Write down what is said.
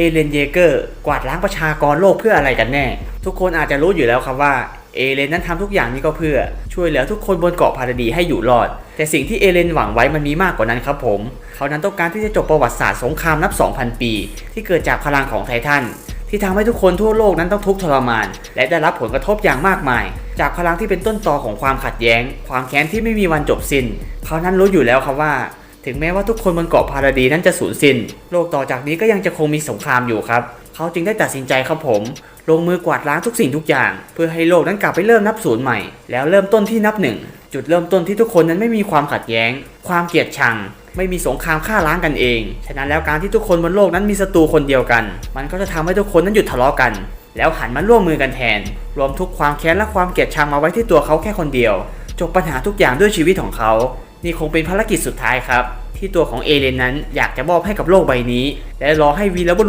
เอเลนเยเกอร์กวาดล้างประชากรโลกเพื่ออะไรกันแน่ ทุกคนอาจจะรู้อยู่แล้วครับว่าเอเลนนั้นทำทุกอย่างนี้ก็เพื่อช่วยเหลือทุกคนบนเกาะพาราดีให้อยู่รอด แต่สิ่งที่เอเลนหวังไว้มันมีมากกว่านั้นครับผม เขานั้นต้องการที่จะจบประวัติศาสตร์สงครามนับ 2,000 ปี ที่เกิดจากพลังของไททันที่ทำให้ทุกคนทั่วโลกนั้นต้องทุกข์ทรมาน และได้รับผลกระทบอย่างมากมาย จากพลังที่เป็นต้นตอของความขัดแย้ง ความแค้นที่ไม่มีวันจบสิ้นเขานั้นรู้อยู่แล้วครับว่า ถึงแม้ว่าทุกคนบนเกาะพาราดีนั้นจะสูญสิ้น โลกต่อจากนี้ก็ยังจะคงมีสงครามอยู่ครับ เขาจึงได้ตัดสินใจครับผม ลงมือกวาดล้างทุกสิ่งทุกอย่าง เพื่อให้โลกนั้นกลับไปเริ่มนับศูนย์ใหม่ แล้วเริ่มต้นที่นับหนึ่ง จุดเริ่มต้นที่ทุกคนนั้นไม่มีความขัดแย้ง ความเกลียดชัง ไม่มีสงครามฆ่าล้างกันเอง ฉะนั้นแล้วการที่ทุกคนบนโลกนั้นมีศัตรูคนเดียวกัน มันก็จะทำให้ทุกคนนั้นหยุดทะเลาะกันแล้วหันมาร่วมมือกันแทน รวมทุกความแค้นและความเกลียดชังมาไว้ที่ตัวเขาแค่คนเดียว จบปัญหาทุกอย่างด้วยชีวิตของเขา นี่คงเป็นภารกิจสุดท้ายครับ ที่ตัวของเอเลนนั้นอยากจะมอบให้กับโลกใบนี้ และรอให้วีรบุรุษ